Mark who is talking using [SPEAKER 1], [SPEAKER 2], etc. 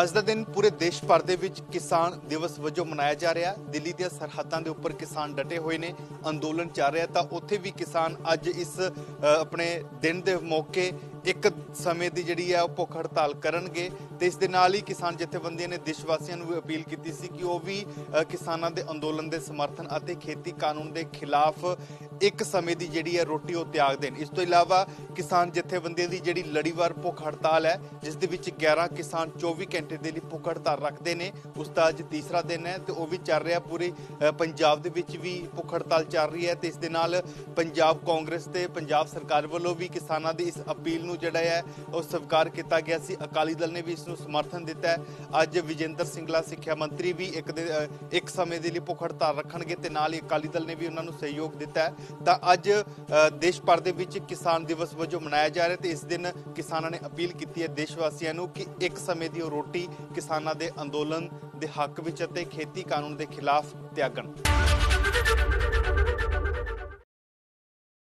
[SPEAKER 1] ਅੱਜ ਦਾ ਦਿਨ ਪੂਰੇ ਦੇਸ਼ ਭਰ ਦੇ ਵਿੱਚ ਕਿਸਾਨ ਦਿਵਸ ਵਜੋਂ ਮਨਾਇਆ ਜਾ ਰਿਹਾ। ਦਿੱਲੀ ਦੀਆਂ ਸਰਹੱਦਾਂ ਦੇ ਉੱਪਰ ਕਿਸਾਨ ਡਟੇ ਹੋਏ ਨੇ ਅੰਦੋਲਨ ਚੱਲ ਰਿਹਾ ਤਾਂ ਉੱਥੇ ਵੀ ਕਿਸਾਨ ਅੱਜ ਇਸ ਅ, ਆਪਣੇ ਦਿਨ ਦੇ ਮੌਕੇ ਇੱਕ ਸਮੇਂ ਦੀ ਜਿਹੜੀ ਹੈ ਉਹ ਭੁੱਖ ਹੜਤਾਲ ਕਰਨਗੇ ਤੇ ਇਸ ਦੇ ਨਾਲ ਹੀ ਕਿਸਾਨ ਜਥੇਬੰਦੀਆਂ ਨੇ ਦੇਸ਼ ਵਾਸੀਆਂ ਨੂੰ ਵੀ ਅਪੀਲ ਕੀਤੀ ਸੀ ਕਿ ਉਹ ਵੀ ਕਿਸਾਨਾਂ ਦੇ ਅੰਦੋਲਨ ਦੇ ਸਮਰਥਨ ਅਤੇ ਖੇਤੀ ਕਾਨੂੰਨ ਦੇ ਖਿਲਾਫ ਇੱਕ ਸਮੇਂ ਦੀ ਜਿਹੜੀ ਹੈ ਰੋਟੀ ਉਹ ਤਿਆਗ ਦੇਣ। ਇਸ ਤੋਂ ਇਲਾਵਾ ਕਿਸਾਨ ਜਥੇਬੰਦੀਆਂ ਦੀ ਜਿਹੜੀ ਲੜੀਵਾਰ ਭੁੱਖ ਹੜਤਾਲ ਹੈ, ਜਿਸ ਦੇ ਵਿੱਚ 11 ਕਿਸਾਨ 24 ਘੰਟੇ ਦੇ ਲਈ ਭੁੱਖ ਹੜਤਾਲ ਰੱਖਦੇ ਨੇ, ਉਸ ਦਾ ਅੱਜ ਤੀਸਰਾ ਦਿਨ ਹੈ ਤੇ ਉਹ ਵੀ ਚੱਲ ਰਿਹਾ ਪੂਰੇ ਪੰਜਾਬ ਦੇ ਵਿੱਚ ਵੀ ਭੁੱਖ ਹੜਤਾਲ ਚੱਲ ਰਹੀ ਹੈ ਤੇ ਇਸ ਦੇ ਨਾਲ ਪੰਜਾਬ ਕਾਂਗਰਸ ਤੇ ਪੰਜਾਬ ਸਰਕਾਰ ਵੱਲੋਂ ਵੀ ਕਿਸਾਨਾਂ ਦੀ ਇਸ ਅਪੀਲ ਨੂੰ ਜਿਹੜਾ ਹੈ, ਉਹ ਸਵੀਕਾਰ ਕੀਤਾ ਗਿਆ ਸੀ। ਅਕਾਲੀ ਦਲ ਨੇ ਵੀ ਇਸ ਨੂੰ ਸਮਰਥਨ ਦਿੱਤਾ ਹੈ। ਅੱਜ ਵਿਜੇਂਦਰ ਸਿੰਗਲਾ ਸਿੱਖਿਆ ਮੰਤਰੀ ਵੀ ਇੱਕ ਇੱਕ ਸਮੇਂ ਦੇ ਲਈ ਭੁੱਖ ਹੜਤਾਲ ਰੱਖਣਗੇ ਤੇ ਨਾਲ ਹੀ ਅਕਾਲੀ ਦਲ ਨੇ ਵੀ ਉਹਨਾਂ ਨੂੰ ਸਹਿਯੋਗ ਦਿੱਤਾ ਹੈ। ਤਾਂ ਅੱਜ ਦੇਸ਼ ਭਰ ਦੇ ਵਿੱਚ ਕਿਸਾਨ ਦਿਵਸ ਵਜੋਂ ਮਨਾਇਆ ਜਾ ਰਿਹਾ ਤੇ ਇਸ ਦਿਨ ਕਿਸਾਨਾਂ ਨੇ ਅਪੀਲ ਕੀਤੀ ਹੈ ਦੇਸ਼ ਵਾਸੀਆਂ ਨੂੰ ਕਿ ਇੱਕ ਸਮੇਂ ਦੀ ਉਹ ਰੋਟੀ ਕਿਸਾਨਾਂ ਦੇ ਅੰਦੋਲਨ ਦੇ ਹੱਕ ਵਿੱਚ ਅਤੇ ਖੇਤੀ ਕਾਨੂੰਨ ਦੇ ਖਿਲਾਫ ਤਿਆਗਣ।